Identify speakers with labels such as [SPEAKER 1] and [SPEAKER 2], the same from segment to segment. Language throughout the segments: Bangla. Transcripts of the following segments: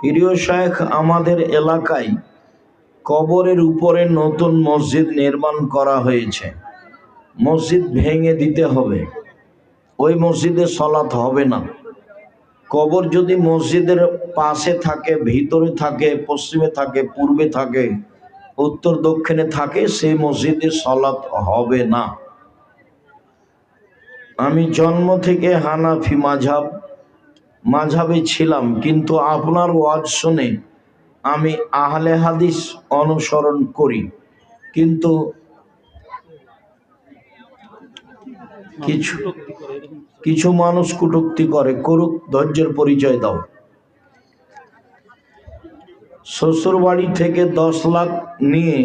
[SPEAKER 1] প্রিয় শেখ আমাদের এলাকায় কবরের উপরে নতুন মসজিদ নির্মাণ করা হয়েছে। মসজিদ ভেঙে দিতে হবে। ওই মসজিদে সলাৎ হবে না। কবর যদি মসজিদের পাশে থাকে, ভিতরে থাকে, পশ্চিমে থাকে, পূর্বে থাকে, উত্তর দক্ষিণে থাকে, সেই মসজিদে সলাৎ হবে না। আমি জন্ম থেকে হানাফি মাঝাব। মাঝাবে ছিলাম, কিন্তু আপনার ওয়াজ শুনে আমি আহলে হাদিস অনুসরণ করি। কিন্তু কিছু কিছু মানুষ কুটুক্তি করে, করুক, ধৈর্যের পরিচয় দাও। শ্বশুর বাড়ি থেকে দশ লাখ নিয়ে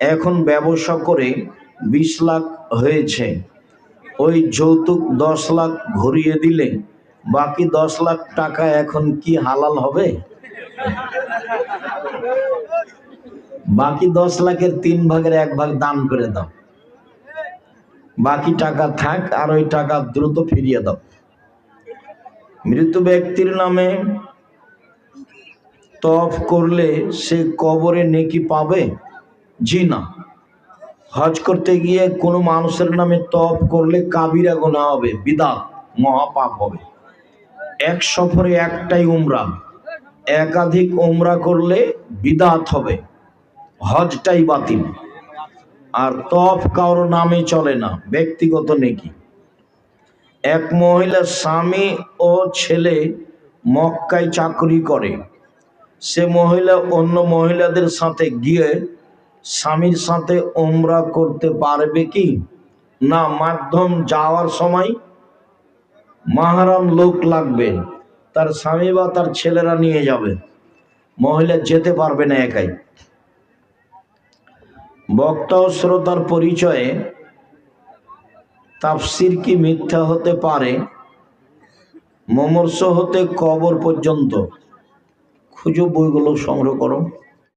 [SPEAKER 1] এখন ব্যবসা করে বিশ লাখ হয়েছে। ওই যৌতুক দশ লাখ ঘুরিয়ে দিলে বাকি দশ লাখ টাকা এখন কি হালাল হবে? বাকি দশ লাখের তিন ভাগের এক ভাগ দান করে দাও। বাকি টাকা থাক আর ওই টাকা দ্রুত ফিরিয়ে দাও। মৃত ব্যক্তির নামে তফ করলে সে কবরে নেকি পাবে? জি না। হজ করতে গিয়ে কোনো মানুষের নামে তফ করলে কাবিরা গোনা হবে, বিদাত, মহাপাপ হবে। এক সফরে একটাই উমরা। একাধিক উমরা করলে বিদাত হবে। হজটাই বাতিল। আর তফ কারও নামে চলে না, ব্যক্তিগত নেকি। এক মহিলার স্বামী ও ছেলে মক্কায় চাকরি করে। সে মহিলা অন্য মহিলাদের সাথে গিয়ে স্বামীর সাথে ওমরা করতে পারবে কি? না, মাধ্যম যাওয়ার সময় মাহারাম লোক লাগবে। তার স্বামী বা তার ছেলেরা নিয়ে যাবে। মহিলা যেতে পারবে না একাই। বক্তা ও শ্রোতার পরিচয়ে তাফসির কি মিথ্যা হতে পারে? মমর্ষ হতে কবর পর্যন্ত। খুঁজো বইগুলো সংগ্রহ করো।